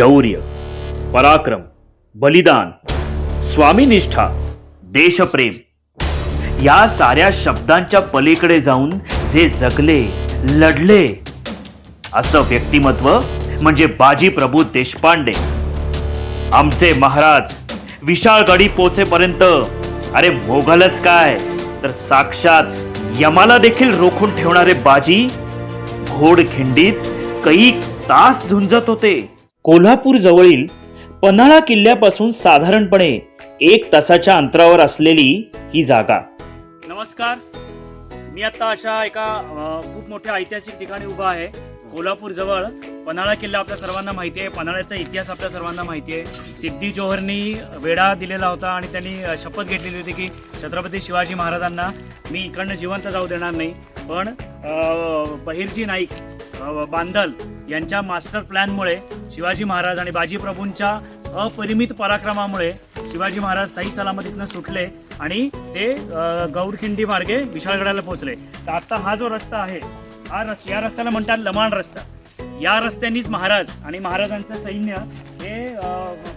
शौर्य पराक्रम बलिदान स्वामीनिष्ठा देशप्रेम. या साऱ्या शब्दांच्या पलीकडे जाऊन जे जगले लढले असं व्यक्तिमत्व म्हणजे बाजी प्रभू देशपांडे. आमचे महाराज विशाळगडी पोचेपर्यंत अरे मोघलच काय? तर साक्षात यमाला देखील रोखून ठेवणारे बाजी घोडखिंडीत कैक तास झुंजत होते. कोल्हापूर जवळील पन्हाळा किल्ल्यापासून साधारणपणे एक तासाच्या अंतरावर असलेली ही जागा. नमस्कार. मी आता अशा एका अ, खूप मोठ्या ऐतिहासिक ठिकाणी उभा आहे. कोल्हापूर जवळ पन्हाळा किल्ला आपल्या सर्वांना माहिती आहे. पन्हाळ्याचा इतिहास आपल्या सर्वांना माहिती आहे. सिद्धी जोहरनी वेढा दिलेला होता आणि त्यांनी अ, शपथ घेतलेली होती की छत्रपती शिवाजी महाराजांना मी इकडनं जिवंत जाऊ देणार नाही. पण अ, बहिर्जी नाईक बांधल बांदल यांच्या मास्टर प्लॅनमुळे शिवाजी महाराज आणि बाजीप्रभूंच्या अपरिमित पराक्रमामुळे शिवाजी महाराज सही सलामतीतनं सुटले आणि ते गौरखिंडी मार्गे विशाळगडाला पोहोचले. तर आता हा जो रस्ता आहे हा रस या रस्त्याला म्हणतात लमाण रस्ता. या रस्त्यानीच महाराज आणि महाराजांचं सैन्य हे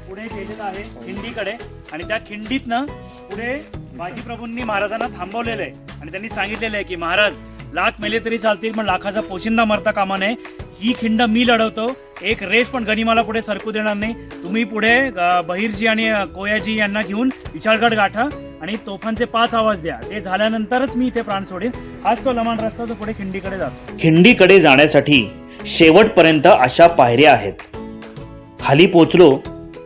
पुढे गेलेलं आहे खिंडीकडे आणि त्या खिंडीतनं पुढे बाजीप्रभूंनी महाराजांना थांबवलेलं आहे. आणि त्यांनी सांगितलेलं आहे की महाराज लाख मेले तरी चालतील पण लाखाचा पोशिंदा मरता कामा नये. ही खिंड मी लढवतो. एक रेस पण गनिमाला पुढे सरकू देणार नाही. तुम्ही पुढे बहिरजी बहिर्जी आणि कोयाजी यांना घेऊन विशाळगड गाठा आणि तोफांचे पाच आवाज द्या. ते झाल्यानंतरच मी इथे प्राण सोडेन. हाच तो लमान रस्ता जो पुढे खिंडीकडे जातो. खिंडीकडे जाण्यासाठी शेवटपर्यंत अशा पायऱ्या आहेत. खाली पोचलो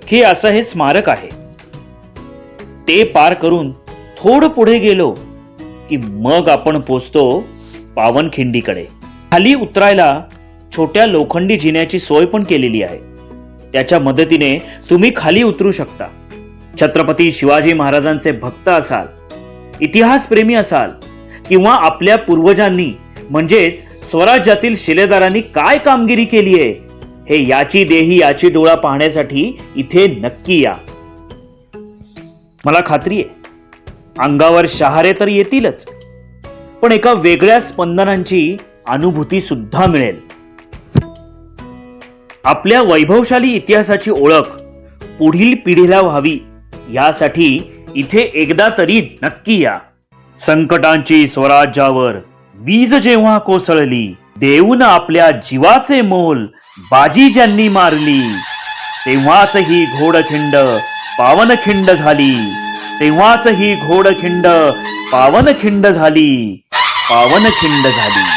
की असं हे स्मारक आहे. ते पार करून थोडं पुढे गेलो की मग आपण पोचतो पावनखिंडीकडे खाली उतरायला छोट्या लोखंडी जिन्याची सोय पण केलेली आहे. त्याच्या मदतीने तुम्ही खाली उतरू शकता. छत्रपती शिवाजी महाराजांचे भक्त असाल इतिहासप्रेमी असाल किंवा आपल्या पूर्वजांनी म्हणजेच स्वराज्यातील शिलेदारांनी काय कामगिरी केली आहे हे याची देही याची डोळा पाहण्यासाठी इथे नक्की या. मला खात्री आहे अंगावर शहारे तर येतीलच पण एका वेगळ्या स्पंदनांची अनुभूती सुद्धा मिळेल. आपल्या वैभवशाली इतिहासाची ओळख पुढील पिढीला व्हावी यासाठी इथे एकदा तरी नक्की या. संकटांची स्वराज्यावर वीज जेव्हा कोसळली देऊन आपल्या जीवाचे मोल बाजी ज्यांनी मारली तेव्हाच ही घोडखिंड पावनखिंड झाली तेव्हाच ही घोडखिंड पावनखिंड झाली. पावनखिंड झाली.